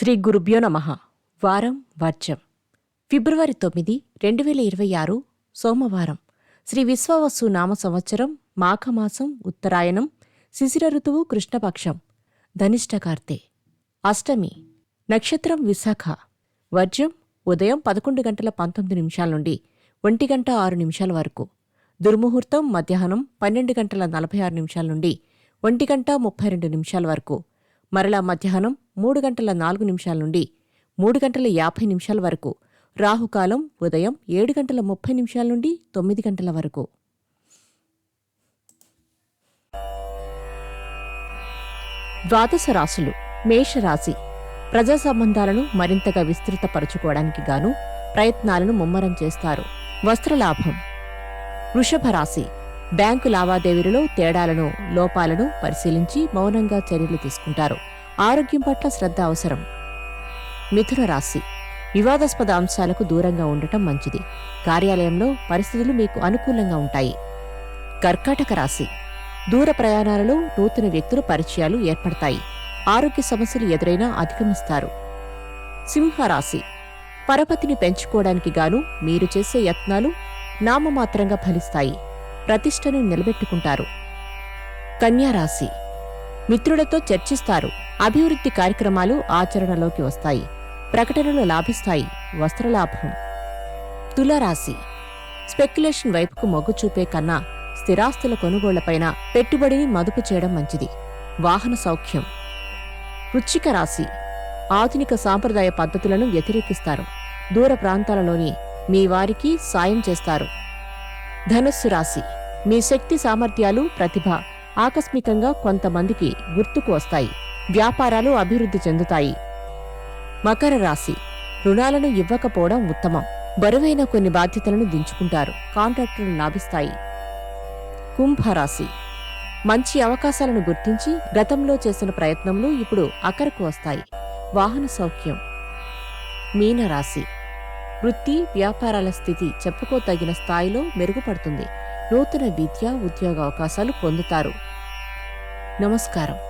శ్రీ గురుభ్యో నమ. వారం వర్జం. ఫిబ్రవరి తొమ్మిది రెండు వేల ఇరవై ఆరు సోమవారం. శ్రీ విశ్వవసు నామ సంవత్సరం మాఘమాసం ఉత్తరాయణం శిశిర ఋతువు కృష్ణపక్షం. ధనిష్టకార్తె అష్టమి నక్షత్రం విశాఖ. వర్జం ఉదయం పదకొండు గంటల పంతొమ్మిది నిమిషాల నుండి ఒంటి గంట ఆరు నిమిషాల వరకు. దుర్ముహూర్తం మధ్యాహ్నం పన్నెండు గంటల నలభై ఆరు నిమిషాల నుండి ఒంటి గంట ముప్పై రెండు నిమిషాల వరకు. మరలా మధ్యాహ్నం మూడు గంటల నాలుగు నిమిషాల నుండి మూడు గంటల యాభై నిమిషాల వరకు రాహుకాలం ఉదయం ఏడు గంటల ముప్పై నిమిషాల నుండి తొమ్మిది గంటల వరకు. ద్వాదశ రాశులు మేషరాశి ప్రజా సంబంధాలను మరింతగా విస్తృతపరచుకోవడానికి గాను ప్రయత్నాలను ముమ్మరం చేస్తారు. వస్త్రలాభం వృషభ రాశి బ్యాంకు లావాదేవీలలో తేడాలను లోపాలను పరిశీలించి మౌనంగా చర్యలు తీసుకుంటారు. ఆరోగ్యం పట్ల శ్రద్ధ అవసరం. మిథున రాశి. వివాదాస్పద అంశాలకు దూరంగా ఉండటం మంచిది. కార్యాలయంలో పరిస్థితులు మీకు అనుకూలంగా ఉంటాయి. కర్కాటక రాశి. దూర ప్రయాణాలలో నూతన వ్యక్తుల పరిచయాలు ఏర్పడతాయి. ఆరోగ్య సమస్యలు ఎదురైనా అధిగమిస్తారు. సింహరాశి పరపతిని పెంచుకోవడానికి గాను మీరు చేసే యత్నాలు నామమాత్రంగా ఫలిస్తాయి. ప్రతిష్టను నిలబెట్టుకుంటారు. కన్యారాశి మిత్రులతో చర్చిస్తారు. అభివృద్ధి కార్యక్రమాలు ఆచరణలోకి వస్తాయి. ప్రకటనలు లాభిస్తాయి. వస్త్రలాభం. తులారాశి. స్పెక్యులేషన్ వైపుకు మొగ్గు చూపే కన్నా స్థిరాస్తుల కొనుగోళ్ళపైన పెట్టుబడిని మదుపు చేయడం మంచిది. వాహన సౌఖ్యం. వృచ్చిక రాశి. ఆధునిక సాంప్రదాయ పద్ధతులను వ్యతిరేకిస్తారు. దూర ప్రాంతాలలోని మీ వారికి సాయం చేస్తారు. ధనుస్సు రాశి. మీ శక్తి సామర్థ్యాలు ప్రతిభ ఆకస్మికంగా కొంతమందికి గుర్తుకు వస్తాయి. వ్యాపారాలు అభివృద్ధి చెందుతాయి. మకర రాశి. రుణాలను ఇవ్వకపోవడం ఉత్తమం. బరువైన కొన్ని బాధ్యతలను దించుకుంటారు. కాంట్రాక్టులు లాభిస్తాయి. కుంభరాశి మంచి అవకాశాలను గుర్తించి గతంలో చేసిన ప్రయత్నంలో ఇప్పుడు అక్కరకు వస్తాయి. వాహన సౌఖ్యం. మీనరాశి. వృత్తి వ్యాపారాల స్థితి చెప్పుకోతగిన స్థాయిలో మెరుగుపడుతుంది. నూతన విద్య ఉద్యోగ అవకాశాలు పొందుతారు. నమస్కారం.